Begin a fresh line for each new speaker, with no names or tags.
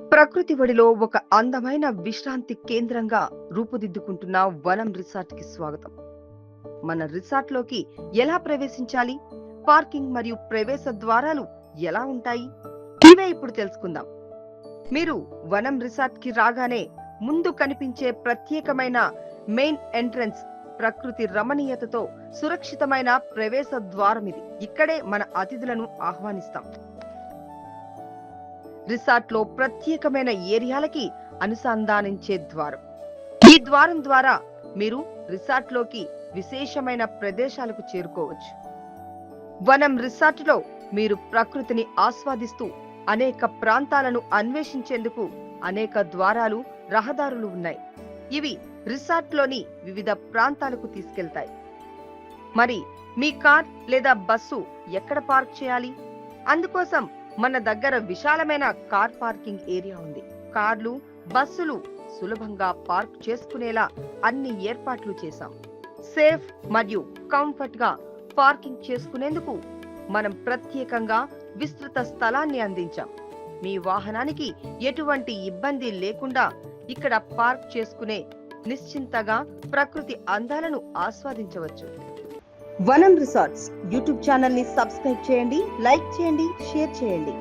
ప్రకృతి ఒడిలో ఒక అందమైన విశ్రాంతి కేంద్రంగా రూపుదిద్దుకుంటున్న వనం రిసార్ట్కి స్వాగతం. మన రిసార్ట్లోకి ఎలా ప్రవేశించాలి? పార్కింగ్ మరియు ప్రవేశ ద్వారాలు ఎలా ఉంటాయి? ఇవే ఇప్పుడు తెలుసుకుందాం. మీరు వనం రిసార్ట్కి రాగానే ముందు కనిపించే ప్రత్యేకమైన మెయిన్ ఎంట్రన్స్ ప్రకృతి రమణీయతతో సురక్షితమైన ప్రవేశ ద్వారం ఇది. ఇక్కడే మన అతిథులను ఆహ్వానిస్తాం. రిసార్ట్లో ప్రత్యేకమైన ఏరియాలకి అనుసంధానించే ద్వారం. ఈ ద్వారం ద్వారా మీరు రిసార్ట్లోకి విశేషమైన ప్రదేశాలకు చేరుకోవచ్చు. వనం రిసార్ట్లో మీరు ప్రకృతిని ఆస్వాదిస్తూ అనేక ప్రాంతాలను అన్వేషించేందుకు అనేక ద్వారాలు రహదారులు ఉన్నాయి. ఇవి రిసార్ట్లోని వివిధ ప్రాంతాలకు తీసుకెళ్తాయి. మరి మీ కార్ లేదా బస్సు ఎక్కడ పార్క్ చేయాలి? అందుకోసం మన దగ్గర విశాలమైన కార్ పార్కింగ్ ఏరియా ఉంది. కార్లు బస్సులు సులభంగా పార్క్ చేసుకునేలా అన్ని ఏర్పాట్లు చేశాం. సేఫ్ మరియు కంఫర్ట్గా పార్కింగ్ చేసుకునేందుకు మనం ప్రత్యేకంగా విస్తృత స్థలాన్ని అందించాం. మీ వాహనానికి ఎటువంటి ఇబ్బంది లేకుండా ఇక్కడ పార్క్ చేసుకునే నిశ్చింతగా ప్రకృతి అందాలను ఆస్వాదించవచ్చు. వనం రిసార్ట్స్ యూట్యూబ్ ఛానల్ని సబ్స్క్రైబ్ చేయండి లైక్ చేయండి షేర్ చేయండి.